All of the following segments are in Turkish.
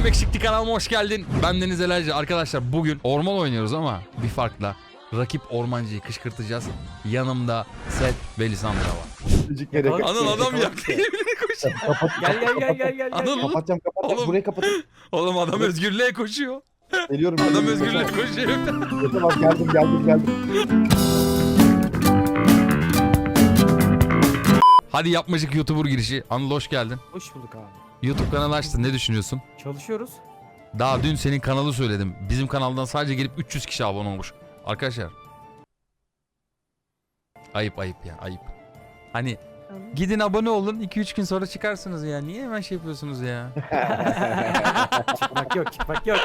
Selam eksikti kanalıma hoş geldin. Ben Deniz Elerci. Arkadaşlar bugün orman oynuyoruz ama bir farkla. Rakip ormancıyı kışkırtacağız. Yanımda Set ve Lisandra var. Anıl adam yaktı. Kapat. Gel gel gel gel gel. Anıl Kapatacağım kapatacağım. Oğlum. Burayı kapatın. Oğlum adam özgürlüğe koşuyor. Geliyorum. Adam geliyorum. özgürlüğe koşuyor. Tamam geldim geldim geldim. Hadi yapmacık YouTuber girişi. Anıl hoş geldin. Hoş bulduk abi. YouTube kanalı açtın. Ne düşünüyorsun? Çalışıyoruz. Daha dün senin kanalı söyledim. Bizim kanaldan sadece gelip 300 kişi abone olmuş. Arkadaşlar. Ayıp ayıp ya ayıp. Hani gidin abone olun 2-3 gün sonra çıkarsınız ya. Niye hemen şey yapıyorsunuz ya? Çıkmak yok çıkmak yok.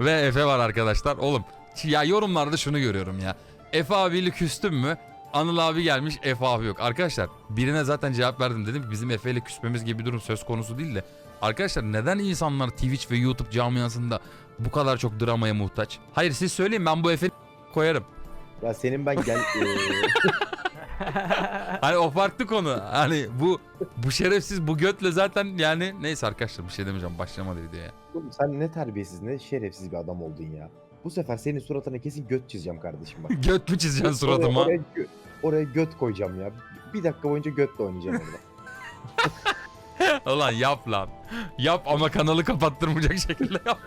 Ve Efe var arkadaşlar. Oğlum ya yorumlarda şunu görüyorum ya. Efe abiyle küstüm mü? Anıl abi gelmiş Efe abi yok. Arkadaşlar birine zaten cevap verdim dedim ki bizim Efe ile küsmemiz gibi bir durum söz konusu değil de. Arkadaşlar neden insanlar Twitch ve YouTube camiasında bu kadar çok dramaya muhtaç? Hayır siz söyleyin ben bu Efe'yi koyarım. Ya senin ben gel... eee, Hani o farklı konu. Hani bu bu şerefsiz bu götle zaten yani neyse arkadaşlar bir şey demeyeceğim başlamadı videoya. oğlum sen ne terbiyesiz ne şerefsiz bir adam oldun ya. Bu sefer senin suratına kesin göt çizeceğim kardeşim bak. Göt mü çizeceksin suratıma? Oraya, oraya, gö- oraya göt koyacağım ya. Bir dakika boyunca götle oynayacağım orada. Ulan yap lan. Yap ama kanalı kapattırmayacak şekilde yap.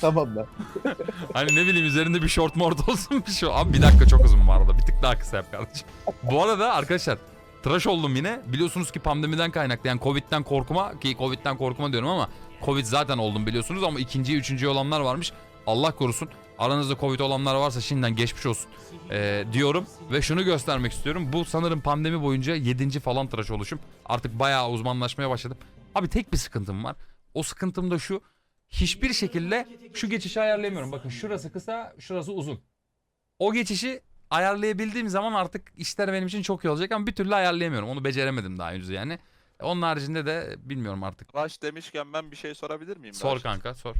tamam lan. Hani ne bileyim üzerinde bir short mort olsun bir şey. Abi bir dakika çok uzun bu arada. Bir tık daha kısa yap kardeşim. Bu arada arkadaşlar tıraş oldum yine. Biliyorsunuz ki pandemiden kaynaklı yani Covid'den korkuma ki Covid'den korkuma diyorum ama Covid zaten oldum biliyorsunuz ama ikinci, üçüncü olanlar varmış. Allah korusun. Aranızda Covid olanlar varsa şimdiden geçmiş olsun ee, diyorum ve şunu göstermek istiyorum. Bu sanırım pandemi boyunca 7. falan tıraş oluşum. Artık bayağı uzmanlaşmaya başladım. Abi tek bir sıkıntım var. O sıkıntım da şu. Hiçbir şekilde şu geçişi ayarlayamıyorum. Bakın şurası kısa, şurası uzun. O geçişi ayarlayabildiğim zaman artık işler benim için çok iyi olacak ama bir türlü ayarlayamıyorum. Onu beceremedim daha henüz yani. Onun haricinde de bilmiyorum artık. Rush demişken ben bir şey sorabilir miyim? Sor kanka sor.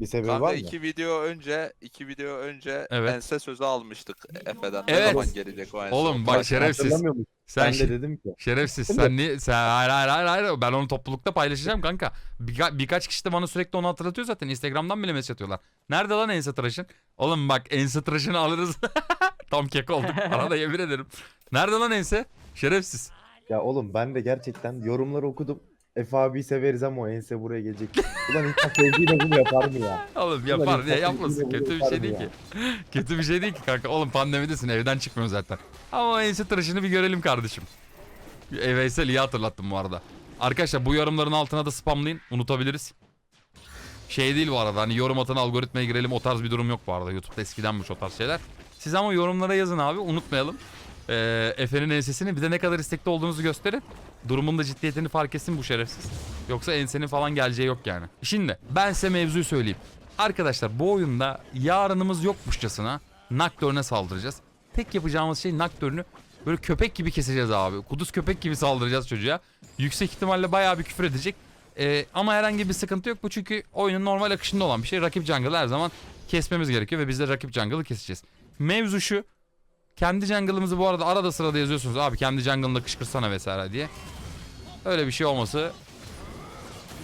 Bir sebebi Kanka var mı? iki video önce, iki video önce Evet. ense sözü almıştık Efe'den. Evet. Ne zaman gelecek o ense? Oğlum bak şerefsiz. Hatırlamıyor musun? Sen Ben şi- de dedim ki. Şerefsiz sen niye sen hayır hayır hayır hayır ben onu toplulukta paylaşacağım kanka. Birka- birkaç kişi de bana sürekli onu hatırlatıyor zaten Instagram'dan bile mesaj atıyorlar. Nerede lan ense tıraşın? Oğlum bak ense tıraşını alırız. Tam kek olduk. Arada yemin ederim. Nerede lan ense? Şerefsiz. Ya oğlum ben de gerçekten yorumları okudum. Efe abiyi severiz ama o ense buraya gelecek. Ulan insan sevdiğiyle bunu yapar mı ya? Oğlum yapar diye yapmasın. Kötü bir şey değil ki. Kötü bir şey değil ki kanka. Oğlum pandemidesin evden çıkmıyor zaten. Ama o ense tıraşını bir görelim kardeşim. E, Veysel iyi hatırlattım bu arada. Arkadaşlar bu yorumların altına da spamlayın. Unutabiliriz. Şey değil bu arada hani yorum atan algoritmaya girelim o tarz bir durum yok bu arada. Youtube'da eskidenmiş o tarz şeyler. Siz ama yorumlara yazın abi unutmayalım. Ee, Efe'nin ensesini bir de ne kadar istekli olduğunuzu gösterin. Durumun da ciddiyetini fark etsin bu şerefsiz. Yoksa ensenin falan geleceği yok yani. Şimdi ben size mevzuyu söyleyeyim. Arkadaşlar bu oyunda yarınımız yokmuşçasına Nocturne'e saldıracağız. Tek yapacağımız şey Nocturne'ü böyle köpek gibi keseceğiz abi. Kuduz köpek gibi saldıracağız çocuğa. Yüksek ihtimalle bayağı bir küfür edecek. Ee, ama herhangi bir sıkıntı yok bu çünkü oyunun normal akışında olan bir şey. Rakip jungle her zaman kesmemiz gerekiyor ve biz de rakip jungle'ı keseceğiz. Mevzu şu. Kendi jungle'ımızı bu arada arada sırada yazıyorsunuz. Abi kendi jungle'ında kışkırsana vesaire diye. Öyle bir şey olması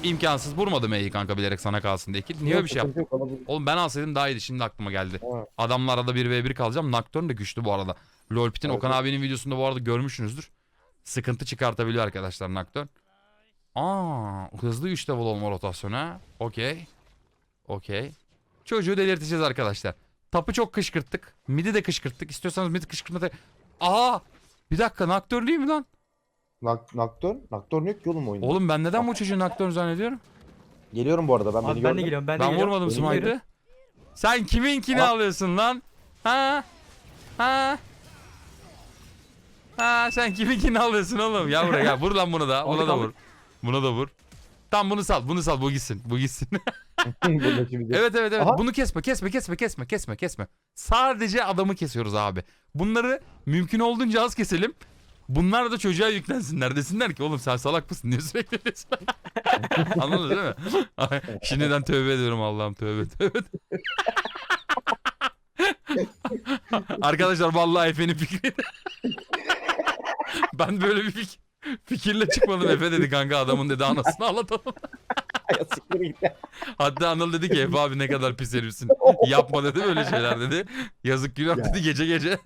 imkansız. Vurmadım E'yi kanka bilerek sana kalsın diye. Niye öyle bir şey yaptın? Oğlum ben alsaydım daha iyiydi. Şimdi aklıma geldi. Ha. Adamla arada 1v1 kalacağım. Nocturne de güçlü bu arada. Lolpit'in Evet, Okan evet. abinin videosunda bu arada görmüşsünüzdür. Sıkıntı çıkartabiliyor arkadaşlar Nocturne. Aa, hızlı 3 level olma rotasyona. Okey. Okey. Çocuğu delirteceğiz arkadaşlar. Tapı çok kışkırttık. Midi de kışkırttık. İstiyorsanız midi kışkırtma da... Aa! Bir dakika Nocturne değil mi lan? Nak Nocturne? Nocturne yok ki oğlum oyunda. Oğlum ben neden bu çocuğu Nocturne zannediyorum? Geliyorum bu arada ben beni Abi ben gördüm. de geliyorum ben de Ben geliyorum. vurmadım Benim smite'ı. Sen kiminkini Ama- alıyorsun lan? Ha? Ha? Ha sen kiminkini alıyorsun oğlum? Ya buraya gel. Vur lan bunu da. Buna Aldık, da aldık. vur. Buna da vur. Tam bunu sal. Bunu sal. Bu gitsin. Bu gitsin. Evet evet evet. Aha. Bunu kesme. Kesme kesme kesme kesme kesme. Sadece adamı kesiyoruz abi. Bunları mümkün olduğunca az keselim. Bunlar da çocuğa yüklensinler. Desinler ki oğlum sen salak mısın? Niye sürekli diyorsun? Anladın değil mi? Ay, Şimdiden tövbe ediyorum Allah'ım tövbe tövbe. Arkadaşlar vallahi Efe'nin fikri. ben böyle bir fik- fikirle çıkmadım. Efe dedi kanka adamın dedi anasını ağlatalım. Ya siktir git ya. Hatta Anıl dedi ki Efe abi ne kadar pis herifsin. Yapma dedi böyle şeyler dedi. Yazık günah Ya. dedi gece gece.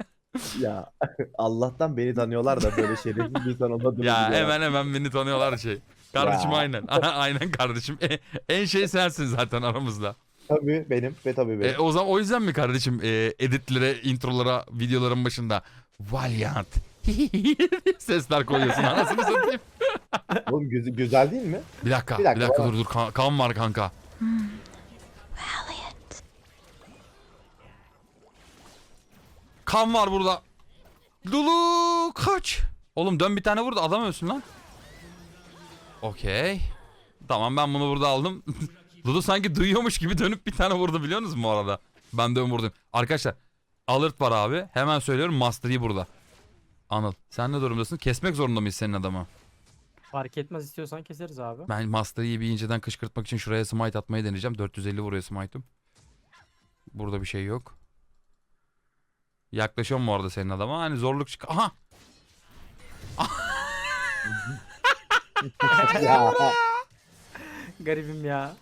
Ya Allah'tan beni tanıyorlar da böyle şerefsiz bir insan olmadığını ya biliyorlar. hemen hemen beni tanıyorlar şey. Kardeşim Ya. aynen. aynen kardeşim. E, en şey sensin zaten aramızda. Tabii benim ve tabii benim. E, o zaman o yüzden mi kardeşim e, editlere, introlara, videoların başında Valiant sesler koyuyorsun anasını satayım. Oğlum gözü güzel değil mi? Bir dakika, bir Bir dakika, dakika, dur dur kan, kan var kanka. Kan var burada. Lulu kaç. Oğlum dön bir tane vur da adam ölsün lan. Okey. Tamam ben bunu burada aldım. Lulu sanki duyuyormuş gibi dönüp bir tane vurdu biliyor musunuz bu arada? Ben de vurdum. Arkadaşlar alert var abi. Hemen söylüyorum Master Yi burada. Anıl sen ne durumdasın? Kesmek zorunda mıyız senin adamı? Fark etmez istiyorsan keseriz abi. Ben Master Yi'yi bir inceden kışkırtmak için şuraya smite atmayı deneyeceğim. 450 vuruyor smite'ım. Burada bir şey yok. Yaklaşıyorum bu arada senin adama. Hani zorluk çık... Aha! ya Garibim ya.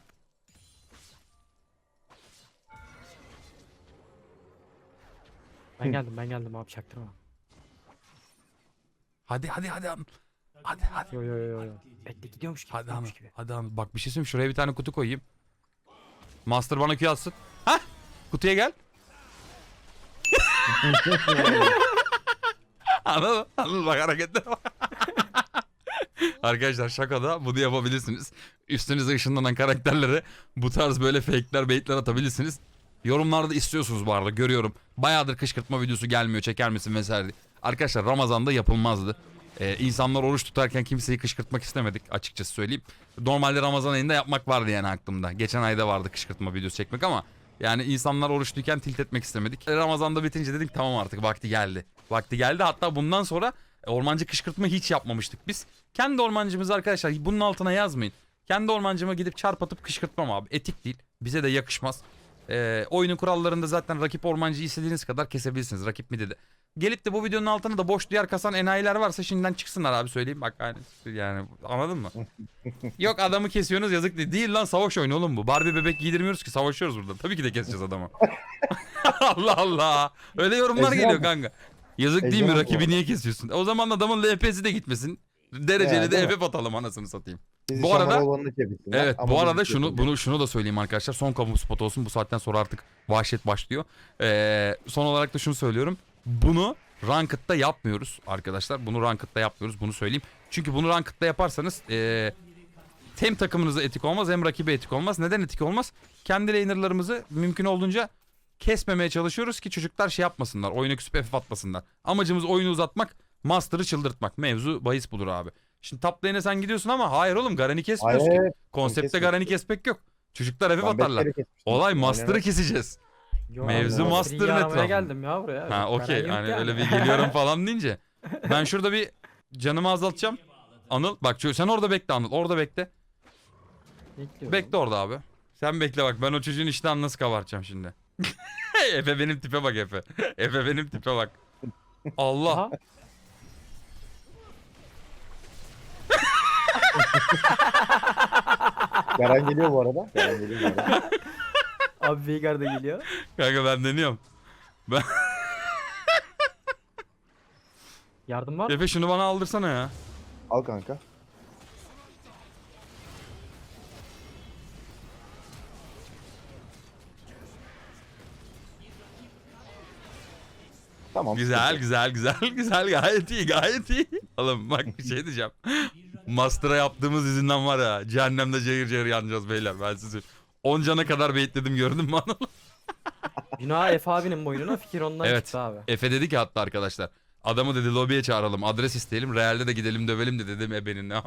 Ben geldim ben geldim abi çaktırma. Hadi hadi hadi Anıl. Hadi hadi. Yo yo yo yo. Bekle gidiyormuş gibi. Hadi Anıl. gidiyormuş gibi. Hadi Anıl. Bak bir şey söyleyeyim. Şuraya bir tane kutu koyayım. Master bana Q atsın. Hah! Kutuya gel. Anıl, Anıl bak hareketlere bak. Arkadaşlar şakada bunu yapabilirsiniz. Üstünüze ışınlanan karakterlere bu tarz böyle fake'ler, bait'ler atabilirsiniz. Yorumlarda istiyorsunuz bu arada görüyorum. Bayağıdır kışkırtma videosu gelmiyor çeker misin vesaire. diye. Arkadaşlar Ramazan'da yapılmazdı. Ee, insanlar oruç tutarken kimseyi kışkırtmak istemedik açıkçası söyleyeyim. Normalde Ramazan ayında yapmak vardı yani aklımda. Geçen ayda vardı kışkırtma videosu çekmek ama yani insanlar oruçluyken tilt etmek istemedik. E, Ramazan'da bitince dedik tamam artık vakti geldi. Vakti geldi hatta bundan sonra e, ormancı kışkırtma hiç yapmamıştık biz. Kendi ormancımız arkadaşlar bunun altına yazmayın. Kendi ormancıma gidip çarpatıp kışkırtmam abi. Etik değil. Bize de yakışmaz. Ee, oyunun kurallarında zaten rakip ormancıyı istediğiniz kadar kesebilirsiniz. Rakip mi dedi. Gelip de bu videonun altına da boş duyar kasan enayiler varsa şimdiden çıksınlar abi söyleyeyim. Bak yani, yani anladın mı? Yok adamı kesiyorsunuz yazık değil. Değil lan savaş oyunu oğlum bu. Barbie bebek giydirmiyoruz ki savaşıyoruz burada. Tabii ki de keseceğiz adamı. Allah Allah. Öyle yorumlar Ezra geliyor mı? kanka. Yazık değil mi rakibi bu? niye kesiyorsun? O zaman adamın LP'si de gitmesin. Dereceli Ya, de değil mi? FF atalım anasını satayım. Sizi Bu arada- Evet ama bu arada şunu bunu şunu da söyleyeyim arkadaşlar. Son kamu spot olsun. Bu saatten sonra artık vahşet başlıyor. Ee, son olarak da şunu söylüyorum. Bunu Ranked'da yapmıyoruz arkadaşlar. Bunu Ranked'da yapmıyoruz. Bunu söyleyeyim. Çünkü bunu Ranked'da yaparsanız ee, hem takımınıza etik olmaz hem rakibe etik olmaz. Neden etik olmaz? Kendi lanerlarımızı mümkün olduğunca kesmemeye çalışıyoruz ki çocuklar şey yapmasınlar. Oyuna küsüp FF atmasınlar. Amacımız oyunu uzatmak, Master'ı çıldırtmak. Mevzu bahis budur abi. Şimdi top lane'e sen gidiyorsun ama hayır oğlum Garen'i kesmiyoruz ki. Hayır. Konsepte kesmiyorum. Garen'i kesmek yok. Çocuklar ben atarlar. Kesmiştim. Olay Master'ı keseceğiz. Yo, Mevzu abi, Master'ın Master'ı aramaya etrafında. geldim ya buraya. Ha okey yok hani yani. öyle bir geliyorum falan deyince. Ben şurada bir canımı azaltacağım. Anıl bak şu- sen orada bekle Anıl orada bekle. Bekliyorum. Bekle orada abi. Sen bekle bak ben o çocuğun iştahını nasıl kabartacağım şimdi. Efe benim tipe bak Efe. Efe benim tipe bak. Allah. Aha. Garen geliyor bu arada. Garen geliyor bu arada. Abi Veigar da geliyor. Kanka ben deniyorum. Yardım var mı? Efe şunu bana aldırsana ya. Al kanka. Tamam. Güzel güzel güzel güzel gayet iyi gayet iyi. Oğlum bak bir şey diyeceğim. Master'a yaptığımız izinden var ya cehennemde cayır cayır yanacağız beyler ben sizi. 10 cana kadar baitledim gördün mü Anıl? Günah Efe abinin boynuna fikir ondan Evet. çıktı abi. Efe dedi ki hatta arkadaşlar. Adamı dedi lobiye çağıralım adres isteyelim realde de gidelim dövelim de dedim ebenin ne.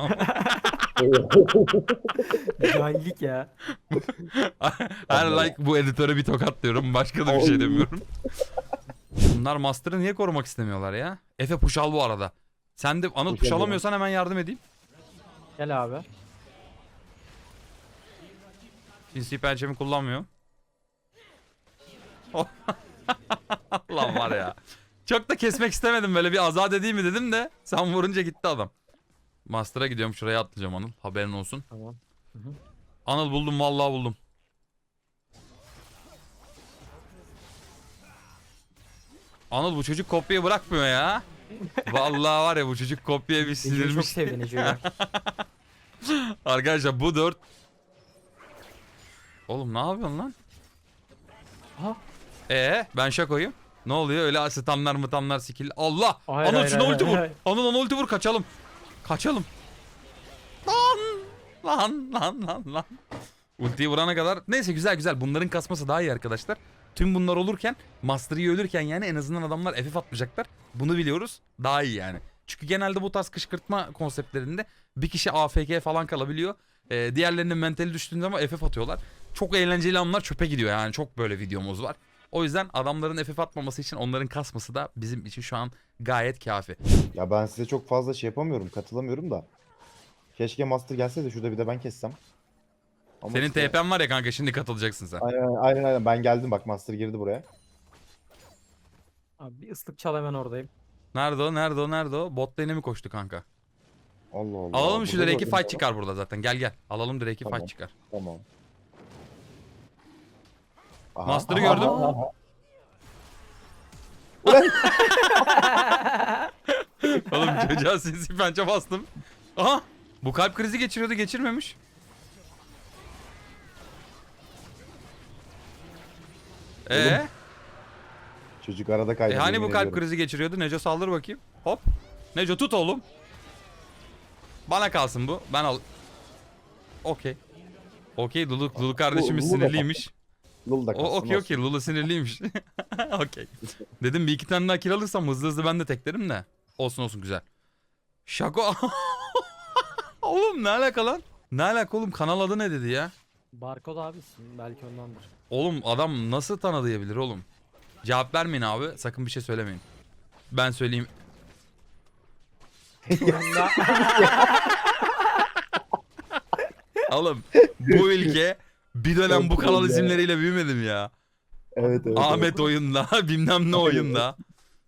Cahillik ya. Her like bu editöre bir tokat diyorum başka da bir şey Ay. demiyorum. Bunlar Master'ı niye korumak istemiyorlar ya? Efe push al bu arada. Sen de Anıl Push push alamıyorsan hemen yardım edeyim. Gel abi. Sinsi pençemi kullanmıyor. Lan var ya. Çok da kesmek istemedim böyle bir azat edeyim mi dedim de sen vurunca gitti adam. Master'a gidiyorum şuraya atlayacağım Anıl haberin olsun. Tamam. Anıl buldum vallahi buldum. Anıl bu çocuk kopyayı bırakmıyor ya. Vallahi var ya bu çocuk kopyayı bir Neco'yu çok sinirmiş. Arkadaşlar bu dört. Oğlum ne yapıyorsun lan? Aha. Ee ben şakoyum. Ne oluyor öyle asitanlar mıtanlar skill. Allah! Hayır, Anıl hayır, şuna hayır, ulti vur. hayır. Anıl ona ulti vur kaçalım. Kaçalım. Lan! Lan lan lan lan. Ultiyi vurana kadar. Neyse güzel güzel. Bunların kasması daha iyi arkadaşlar. Tüm bunlar olurken Master Yi ölürken yani en azından adamlar FF atmayacaklar. Bunu biliyoruz. Daha iyi yani. Çünkü genelde bu tarz kışkırtma konseptlerinde bir kişi AFK falan kalabiliyor. Ee, diğerlerinin mentali düştüğünde zaman FF atıyorlar. Çok eğlenceli anlar çöpe gidiyor yani. Çok böyle videomuz var. O yüzden adamların FF atmaması için onların kasması da bizim için şu an gayet kafi. Ya ben size çok fazla şey yapamıyorum, katılamıyorum da. Keşke Master gelse de şurada bir de ben kessem. Ama Senin işte- TP'n var ya kanka şimdi katılacaksın sen. Aynen aynen aynen ben geldim bak Master girdi buraya. Abi bir ıslık çal hemen oradayım. Nerede o? Nerede o? Nerede o? Bot lane'e mi koştu kanka? Allah Allah. Alalım şu Drake'i fight çıkar burada zaten. Gel gel. Alalım Drake'i Tamam. fight çıkar. Tamam. Aha, Master'ı gördüm. aha. Oğlum çocuğa sinsi pençe bastım. Aha! Bu kalp krizi geçiriyordu geçirmemiş. Ee, Çocuk arada kaydı. e hani bu kalp ediyorum. krizi geçiriyordu? Neco saldır bakayım. Hop. Neco tut oğlum. Bana kalsın bu. Ben al. Okey. Okey Lulu, Lulu kardeşimiz Lulu da sinirliymiş. Lul da O kalsın okey okey Lulu sinirliymiş. okey. Dedim bir iki tane daha kill alırsam hızlı hızlı ben de teklerim de. Olsun olsun güzel. Şako. oğlum ne alaka lan? Ne alaka oğlum kanal adı ne dedi ya? Barkod abisin belki ondandır. Oğlum adam nasıl tanıdayabilir oğlum? Cevap vermeyin abi sakın bir şey söylemeyin. Ben söyleyeyim. Oyunda- Oğlum bu ülke bir dönem bu kanal isimleriyle büyümedim ya. Evet evet. Ahmet oyunda bilmem ne oyunda.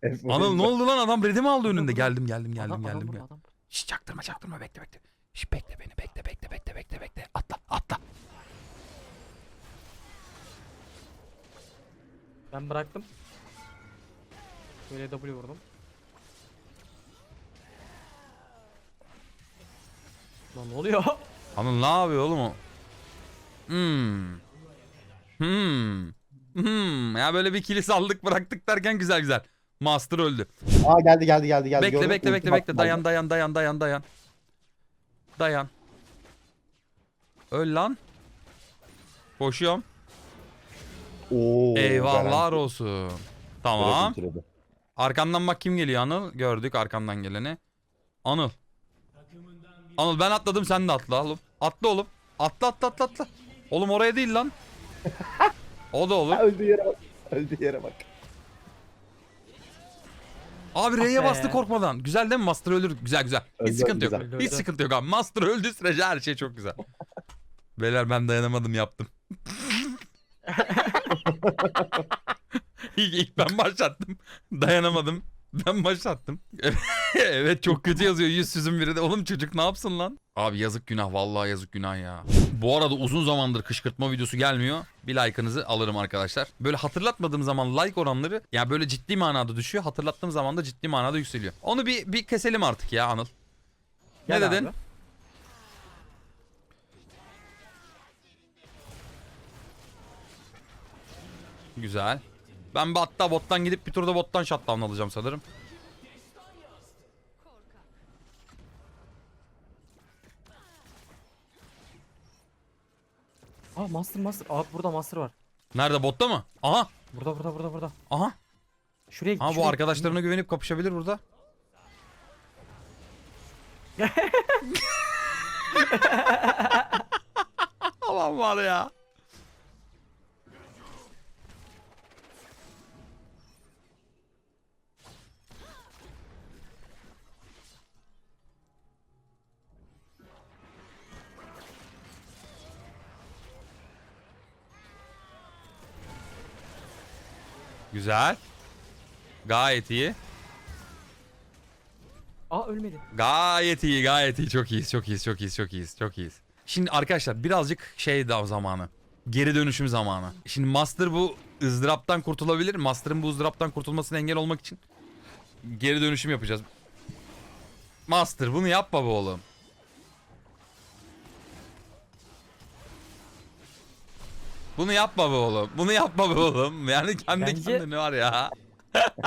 evet. Anıl ne oldu lan adam ready mi aldı önünde? Geldim geldim geldim Adam- adam geldim. burada, geldim. adam. Şş çaktırma çaktırma bekle bekle. Şş bekle beni bekle bekle bekle bekle bekle. Atla atla. Ben bıraktım. Böyle W vurdum. Lan ne oluyor? Anıl ne yapıyor oğlum o? Hmm. Hmm. Hmm. Ya böyle bir kilis aldık bıraktık derken güzel güzel. Master öldü. Aa geldi geldi geldi geldi. bekle Gördün bekle bekle bekle. Dayan dayan dayan dayan dayan. Dayan. Öl lan. Koşuyorum. Oo, Eyvahlar garanti. olsun. Tamam. ultiledi. Arkandan bak kim geliyor Anıl. Gördük arkandan geleni. Anıl. Anıl ben atladım sen de atla oğlum. Atla oğlum. Atla atla atla atla. Oğlum oraya değil lan. O da olur. Ha, Öldüğü yere bak. Öldüğü yere bak. Abi R'ye Ah be. bastı korkmadan. Güzel değil mi? Master ölür. Güzel güzel. Hiç Öldü, sıkıntı yok. güzel. Öldü, Hiç öldü. sıkıntı yok abi. Master öldü sürece her şey çok güzel. Beyler ben dayanamadım yaptım. ilk, ilk ben başlattım. Dayanamadım. Ben başlattım. evet çok kötü yazıyor yüzsüzün biri de. Oğlum çocuk ne yapsın lan? Abi yazık günah vallahi yazık günah ya. Bu arada uzun zamandır kışkırtma videosu gelmiyor. Bir like'ınızı alırım arkadaşlar. Böyle hatırlatmadığım zaman like oranları ya böyle ciddi manada düşüyor. Hatırlattığım zaman da ciddi manada yükseliyor. Onu bir bir keselim artık ya Anıl. Ne Gel dedin? abi. Güzel. Ben bir hatta bottan gidip bir turda bottan shutdown alacağım sanırım. Aa master master. Abi burada master var. Nerede botta mı? Aha. Burada burada burada burada. Aha. Şuraya git. Ha bu şuraya arkadaşlarına güvenip kapışabilir burada. Aman var ya. Güzel. Gayet iyi. Aa ölmedi. Gayet iyi, gayet iyi. Çok iyiyiz, çok iyiyiz, çok iyiyiz, çok iyiyiz, çok iyiyiz. Şimdi arkadaşlar birazcık şey daha zamanı. Geri dönüşüm zamanı. Şimdi Master bu ızdıraptan kurtulabilir. Master'ın bu ızdıraptan kurtulmasına engel olmak için geri dönüşüm yapacağız. Master bunu yapma be oğlum. Bunu yapma be oğlum. Bunu yapma be oğlum. Yani kendi Bence- kendine var ya.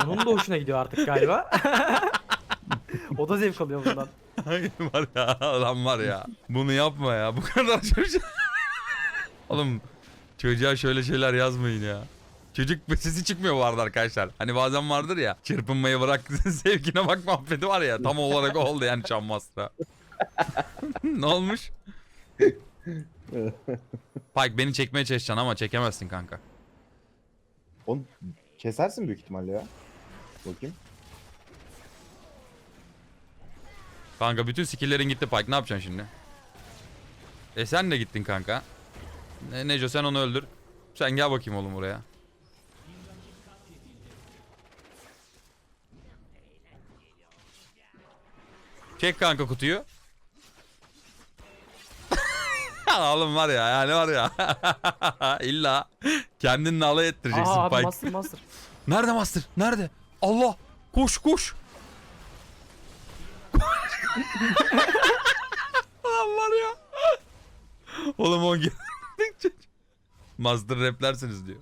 Onun da hoşuna gidiyor artık galiba. o da zevk alıyor bundan. Hayır var ya adam var ya. Bunu yapma ya. Bu kadar çocuk. Oğlum çocuğa şöyle şeyler yazmayın ya. Çocuk sesi çıkmıyor bu arada arkadaşlar. Hani bazen vardır ya çırpınmayı bırak zevkine bak muhabbeti var ya. Tam olarak o oldu yani Can Master'a. ne olmuş? Pike beni çekmeye çalışacaksın ama çekemezsin kanka. Onu kesersin büyük ihtimalle ya. Bakayım. Kanka bütün skill'lerin gitti Pike ne yapacaksın şimdi? E sen de gittin kanka. Ne, Neco sen onu öldür. Sen gel bakayım oğlum buraya. Çek kanka kutuyu. Oğlum var ya yani var ya. İlla kendinle alay ettireceksin Aa abi Pike. master master. Nerede Master? Nerede? Allah! Koş koş! Lan var ya. Oğlum o gel- Master replersiniz diyor.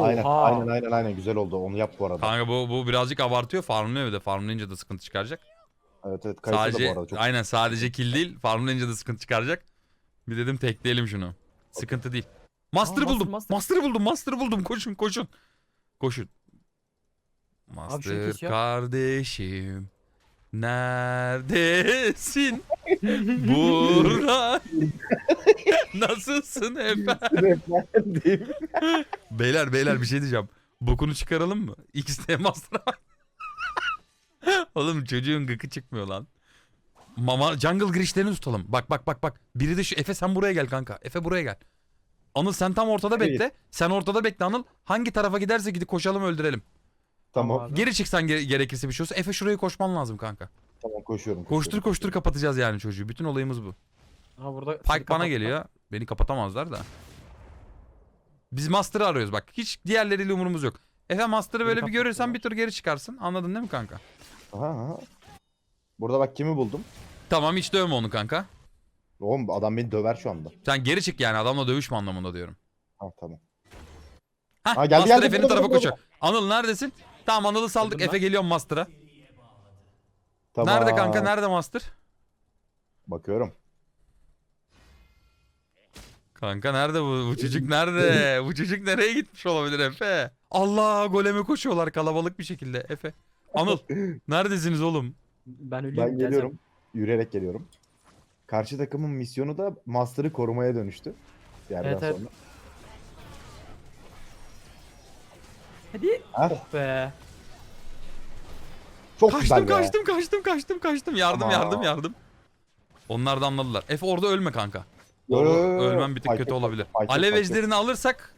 Aynen, Oha. aynen aynen aynen güzel oldu. Onu yap bu arada. Kanka bu, bu birazcık abartıyor. Farmlıyor bir de. Farmlayınca da sıkıntı çıkaracak. Evet evet kayısı da sadece bu arada çok. aynen sadece kill değil. Farmlayınca da sıkıntı çıkaracak. Bir dedim tekleyelim şunu. Sıkıntı değil. Master, buldum. Master. Master'ı buldum. Master'ı buldum. Koşun koşun. Koşun. Master kesiyor. kardeşim. Neredesin? Bura. Nasılsın efendim? Beyler beyler bir şey diyeceğim. Bokunu çıkaralım mı? XT Master'a bak. Oğlum çocuğun gıkı çıkmıyor lan. Mama jungle girişlerini tutalım. Bak bak bak bak. Biri de şu Efe sen buraya gel kanka. Efe buraya gel. Anıl sen tam ortada Hayır. bekle. Sen ortada bekle Anıl. Hangi tarafa giderse gidip koşalım öldürelim. Tamam. Geri çıksan gere- gerekirse bir şey olsa Efe şuraya koşman lazım kanka. tamam koşuyorum. Koştur koşuyorum. koştur kapatacağız yani çocuğu. Bütün olayımız bu. Ha burada Pike bana geliyor. Beni kapatamazlar da. Biz Master'ı arıyoruz bak. Hiç diğerleriyle umurumuz yok. Efe Master'ı böyle bir görürsen bir tur geri çıkarsın. Anladın değil mi kanka? Aha, aha. Burada bak kimi buldum. Tamam hiç dövme onu kanka. Oğlum adam beni döver şu anda. Sen geri çık yani adamla dövüşme anlamında diyorum. Ha tamam. Hah Ha, geldi, Master geldi, Efe'nin burada, tarafa burada, koşuyor. Anıl neredesin? Tamam Anıl'ı saldık. Efe geliyor Master'a. Tamam. Nerede kanka? Nerede Master? Bakıyorum. Kanka nerede bu? Bu çocuk nerede? bu çocuk nereye gitmiş olabilir Efe? Allah goleme koşuyorlar kalabalık bir şekilde Efe. Anıl neredesiniz oğlum? Ben Ben ölüyorum. geliyorum. Yürüyerek geliyorum. Karşı takımın misyonu da Master'ı korumaya dönüştü. Bir yerden Evet, evet. sonra. Hadi. Ha? Oh be. Çok Kaçtım güzel be. kaçtım kaçtım kaçtım kaçtım. Yardım Ama- yardım yardım. Onlar da anladılar. Efe orada ölme kanka. Yo, Orada yo, yo, yo. ölmem bir tık kötü olabilir. et, Alev ejderini alırsak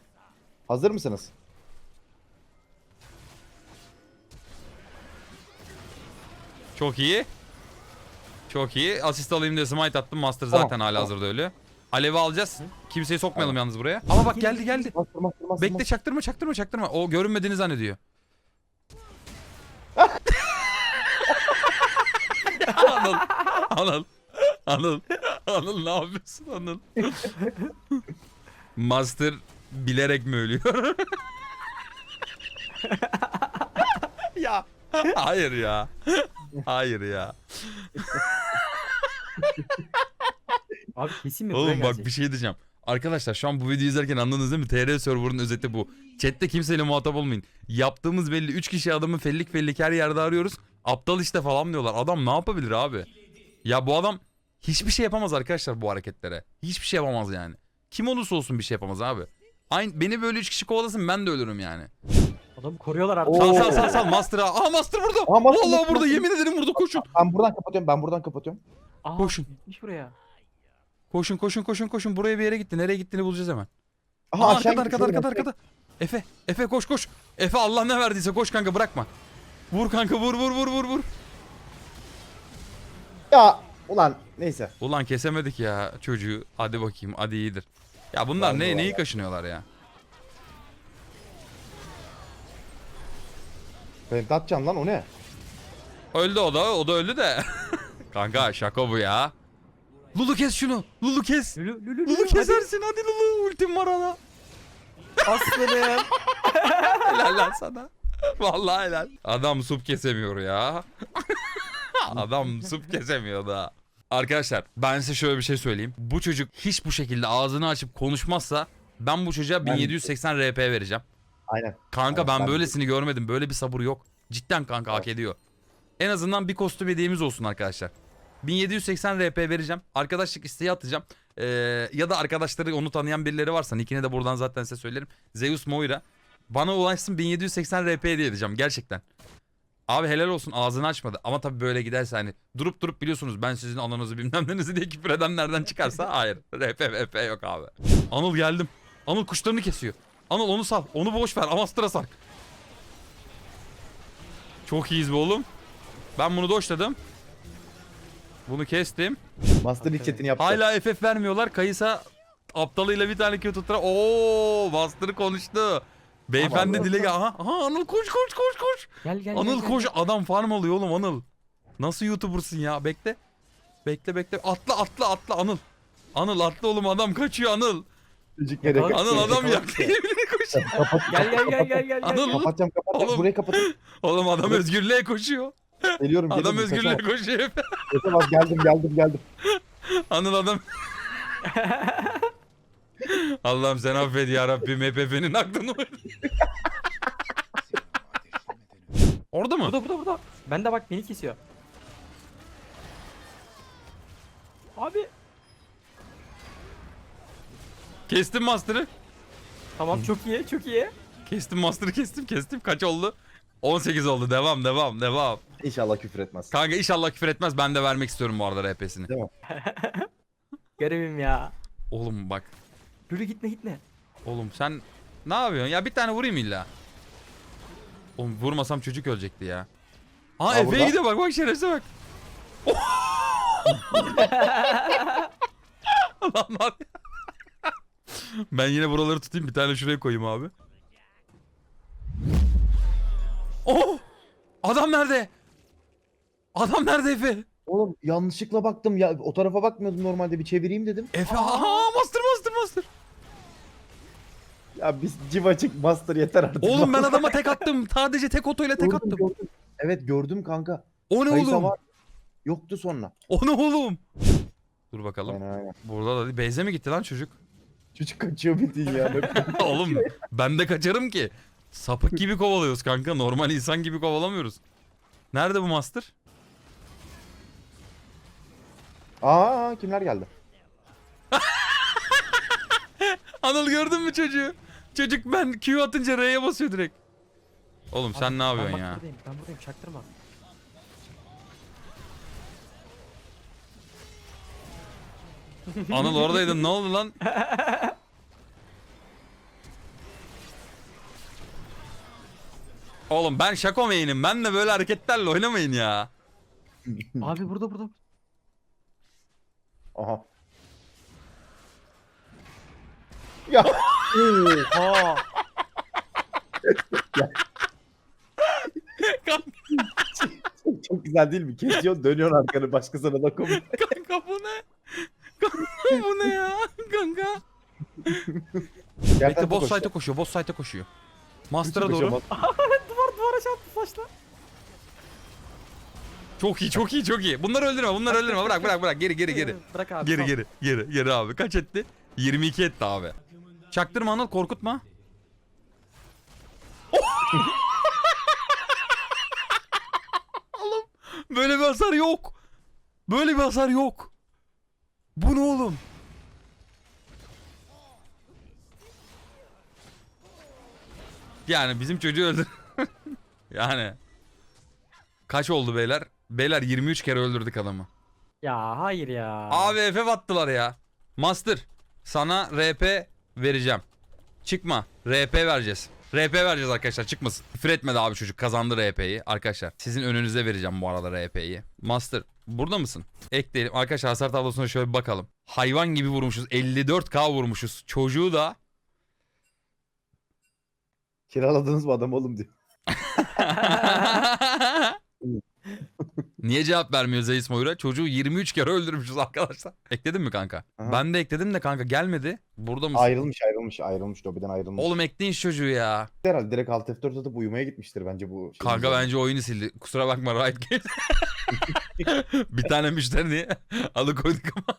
Hazır mısınız? Çok iyi. Çok iyi. Asist alayım diye smite attım. Master Tamam, zaten hala tamam. hazırda ölüyor. Alevi alacağız. Kimseyi sokmayalım yalnız buraya. Ama bak geldi geldi. Master, master, master, Bekle çaktırma çaktırma çaktırma. O görünmediğini zannediyor. Anıl. Anıl. Anıl. Anıl ne yapıyorsun Anıl? Master bilerek mi ölüyor? ya. Hayır ya. Hayır ya. Abi kesin mi? Oğlum bak bir şey diyeceğim. Arkadaşlar şu an bu videoyu izlerken anladınız değil mi? TR server'ın özeti bu. Chat'te kimseyle muhatap olmayın. Yaptığımız belli 3 kişi adamı fellik fellik her yerde arıyoruz. Aptal işte falan diyorlar. Adam ne yapabilir abi? Ya bu adam hiçbir şey yapamaz arkadaşlar bu hareketlere. Hiçbir şey yapamaz yani. Kim olursa olsun bir şey yapamaz abi. Aynı beni böyle 3 kişi kovalasın ben de ölürüm yani. Adamı koruyorlar artık. Oo. Sal sal sal sal Master'a. Aa Master burada. Aa, Master, Vallahi Master, burada Master. yemin ederim burada koşun. Ben buradan kapatıyorum. Ben buradan kapatıyorum. Aa, koşun. Gitmiş buraya. Koşun koşun koşun koşun. Buraya bir yere gitti. Nereye gittiğini bulacağız hemen. Aha, Aa, aşağı arkada arkada arkada arkada. Efe Efe koş koş. Efe Allah ne verdiyse koş kanka bırakma. Vur kanka vur vur vur vur vur. Ya Ulan neyse. Ulan kesemedik ya çocuğu. Hadi bakayım hadi iyidir. Ya bunlar Vallahi ne neyi ya. kaşınıyorlar ya? Penta atacaksın lan o ne? Öldü o da o da öldü de. Kanka şaka bu ya. Lulu kes şunu. Lulu kes. Lülü lülü Lulu lülü. kesersin hadi Lulu. Ultim var ana. Aslanım. Helal lan sana. Vallahi helal. Adam sup kesemiyor ya. Adam sup kesemiyor da. Arkadaşlar ben size şöyle bir şey söyleyeyim. Bu çocuk hiç bu şekilde ağzını açıp konuşmazsa ben bu çocuğa Ben- 1780 RP vereceğim. Aynen. Kanka Evet, ben ben böylesini görmedim. Böyle bir sabır yok. Cidden kanka hak ediyor. En azından bir kostüm hediyemiz olsun arkadaşlar. 1780 RP vereceğim. Arkadaşlık isteği atacağım. Ee, ya da arkadaşları onu tanıyan birileri varsa ikine de buradan zaten size söylerim. Zeus Moira. Bana ulaşsın 1780 RP hediye edeceğim gerçekten. Abi helal olsun ağzını açmadı. Ama tabii böyle giderse hani durup durup biliyorsunuz ben sizin ananızı bilmem nenizi diye küfür edenlerden çıkarsa hayır. RP RP yok abi. Anıl geldim. Anıl kuşlarını kesiyor. Anıl onu sal. Onu boş ver. Amastra sal. Çok iyiyiz be oğlum. Ben bunu doşladım. Bunu kestim. Master ilk chatini yaptı. Hala FF vermiyorlar. Kayısa aptalıyla bir tane kötü tutura. Oo, Master konuştu. Beyefendi Ama- dile gel. Aha, aha Anıl koş koş koş koş. Gel gel. Anıl gel, koş. gel. Adam farm alıyor oğlum Anıl. Nasıl YouTuber'sın ya? Bekle. Bekle bekle. Atla atla atla Anıl. Anıl atla oğlum adam kaçıyor Anıl. Çocuk Yakala- kaçtı? Anıl adam yaktı. Yeminle koş. Kapat. Gel gel gel gel gel. Anıl. Kapatacağım kapatacağım. Oğlum. Burayı kapatın. Oğlum adam özgürlüğe koşuyor. Geliyorum. Adam geliyorum. özgürlüğe Kaçamam. koşuyor. Kaçamam. Geldim geldim geldim. Anıl adam. Allah'ım sen affet ya Rabbim HPP'nin aklını ver. Orada mı? Burada burada burada. Ben de bak beni kesiyor. Abi. Kestim Master'ı. Tamam çok iyi çok iyi. Kestim Master'ı kestim kestim. Kaç oldu? 18 oldu. Devam devam devam. İnşallah küfür etmez. Kanka inşallah küfür etmez. Ben de vermek istiyorum bu arada RP'sini. Garibim ya. Oğlum bak. Lülü gitme gitme. Oğlum sen ne yapıyorsun? Ya bir tane vurayım illa. Oğlum vurmasam çocuk ölecekti ya. Ha Aa, Efe'ye burada. gidiyor bak bak şerefsize bak. Lan lan. Ben yine buraları tutayım bir tane şuraya koyayım abi. Oh! Adam nerede? Adam nerede Efe? Oğlum yanlışlıkla baktım ya o tarafa bakmıyordum normalde bir çevireyim dedim. Efe aha master master master. Ya biz civacık master yeter artık. Oğlum ben adama tek attım. Sadece tek otoyla tek Gördüm, attım. gördüm. Evet gördüm kanka. O ne Kayısa oğlum? var. Yoktu sonra. O ne oğlum? Dur bakalım. Aynen aynen. Burada da Beyze mi gitti lan çocuk? Çocuk kaçıyor bildiğin ya. Oğlum ben de kaçarım ki. Sapık gibi kovalıyoruz kanka. Normal insan gibi kovalamıyoruz. Nerede bu master? Aa kimler geldi? Anıl gördün mü çocuğu? Çocuk ben Q atınca R'ye basıyor direkt. Oğlum sen Abi, ne yapıyorsun ben bak ya? Buradayım, ben buradayım çaktırma. Anıl oradaydın ne oldu lan? Oğlum ben şako main'im. Ben de böyle hareketlerle oynamayın ya. Abi burada burada. Aha. Ya Oha. çok, çok güzel değil mi? Kesiyorsun dönüyorsun arkanı başkasına da komik. Kanka bu ne? Kanka bu ne ya? Kanka. Bekle boss koş. site'e koşuyor. Boss site'e koşuyor. Master'a doğru. duvar duvara çarptı saçla. Çok iyi, çok iyi, çok iyi. Bunları öldürme, bunları öldürme. Bırak, bırak, bırak. Geri, geri, geri. Bırak abi. Geri, geri, geri, geri abi. Kaç etti? 22 etti abi. Çaktırma Anıl, korkutma. Oğlum, böyle bir hasar yok. Böyle bir hasar yok. Bu ne oğlum? Yani bizim çocuğu öldür. yani. Kaç oldu beyler? Beyler 23 kere öldürdük adamı. Ya hayır ya. Abi FF attılar ya. Master sana RP vereceğim. Çıkma. RP vereceğiz. RP vereceğiz arkadaşlar çıkmasın. Küfür etmedi abi çocuk kazandı RP'yi. Arkadaşlar sizin önünüze vereceğim bu arada RP'yi. Master Burada mısın? Ekleyelim. Arkadaşlar hasar tablosuna şöyle bir bakalım. Hayvan gibi vurmuşuz. 54k vurmuşuz. Çocuğu da Kiraladınız mı adam oğlum diyor. Niye cevap vermiyor Zeus Moira? Çocuğu 23 kere öldürmüşüz arkadaşlar. Ekledin mi kanka? Aha. Ben de ekledim de kanka gelmedi. Burada mısın? Ayrılmış ayrılmış ayrılmış lobiden ayrılmış. Oğlum ekleyin şu çocuğu ya. Herhalde direkt alt F4 atıp uyumaya gitmiştir bence bu. şey Kanka bence oyunu sildi. Kusura bakma Riot Games. bir tane müşterini alıkoyduk ama.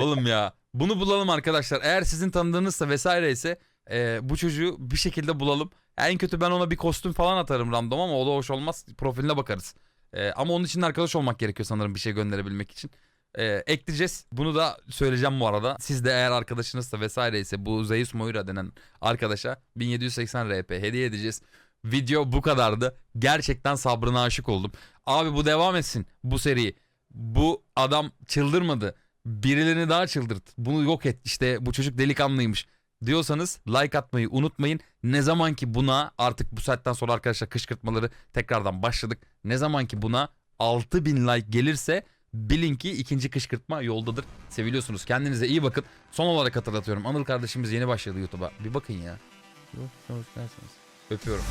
Oğlum ya. Bunu bulalım arkadaşlar. Eğer sizin tanıdığınızsa vesaire ise e, bu çocuğu bir şekilde bulalım. En kötü ben ona bir kostüm falan atarım random ama o da hoş olmaz. Profiline bakarız. E, ama onun için arkadaş olmak gerekiyor sanırım bir şey gönderebilmek için. E, ekleyeceğiz. Bunu da söyleyeceğim bu arada. Siz de eğer arkadaşınızsa vesaire ise bu Zeus Moira denen arkadaşa 1780 RP hediye edeceğiz. Video bu kadardı. Gerçekten sabrına aşık oldum. Abi bu devam etsin bu seri. Bu adam çıldırmadı. Birilerini daha çıldırt. Bunu yok et. İşte bu çocuk delikanlıymış diyorsanız like atmayı unutmayın. Ne zaman ki buna artık bu saatten sonra arkadaşlar kışkırtmaları tekrardan başladık. Ne zaman ki buna 6000 like gelirse bilin ki ikinci kışkırtma yoldadır. Seviliyorsunuz. Kendinize iyi bakın. Son olarak hatırlatıyorum. Anıl kardeşimiz yeni başladı YouTube'a. Bir bakın ya. Yok, hoş geldiniz. Öpüyorum.